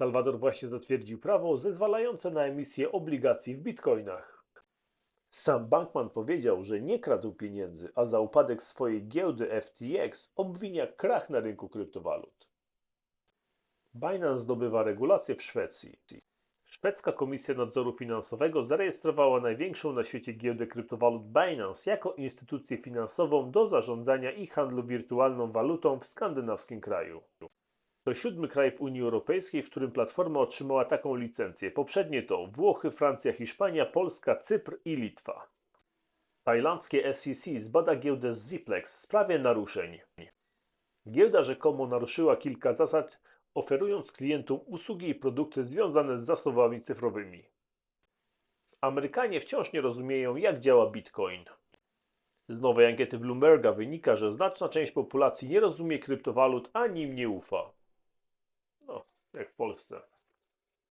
Salwador właśnie zatwierdził prawo zezwalające na emisję obligacji w bitcoinach. Sam Bankman powiedział, że nie kradł pieniędzy, a za upadek swojej giełdy FTX obwinia krach na rynku kryptowalut. Binance zdobywa regulacje w Szwecji. Szwedzka Komisja Nadzoru Finansowego zarejestrowała największą na świecie giełdę kryptowalut Binance jako instytucję finansową do zarządzania i handlu wirtualną walutą w skandynawskim kraju. To siódmy kraj w Unii Europejskiej, w którym platforma otrzymała taką licencję. Poprzednie to Włochy, Francja, Hiszpania, Polska, Cypr i Litwa. Tajlandzkie SEC zbada giełdę Ziplex w sprawie naruszeń. Giełda rzekomo naruszyła kilka zasad, oferując klientom usługi i produkty związane z zasobami cyfrowymi. Amerykanie wciąż nie rozumieją, jak działa Bitcoin. Z nowej ankiety Bloomberga wynika, że znaczna część populacji nie rozumie kryptowalut ani im nie ufa. Jak.